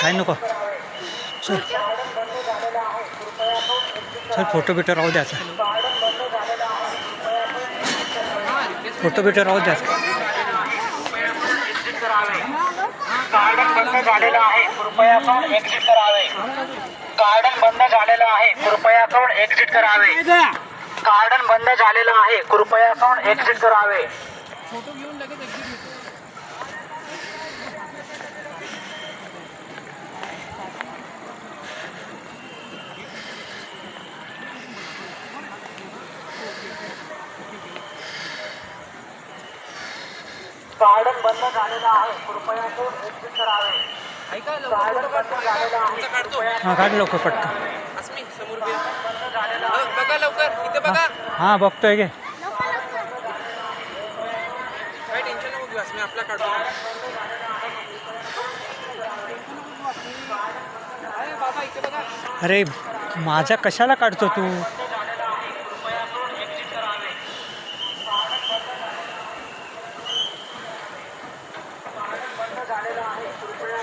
काय नको. चल. चल फोटो बिटो राहू द्याचा फोटो बिटो राहू द्याचा गार्डन बंद झालेलं आहे. कृपया करून एक्झिट करावे. गार्डन बंद झालेलं आहे. कृपया करून एक्झिट करावे. गार्डन बंद झालेलं आहे. कृपया करून एक्झिट करावे. गार्डन बंद झालेलं आहे. कृपया करून एक्झिट करावे. गार्डन बंद झालेलं आहे. कृपया हां काढ लवकर पटकन. अस्मी समोर घे. अ, बघा लवकर. इथे बघा. हां बघतोय गे काय टेन्शन नको घेऊ अस्मी आपला काढतो. अरे बाबा इथे बघा. अरे माझा कशाला काढतो तू? रहा है तो बड़ा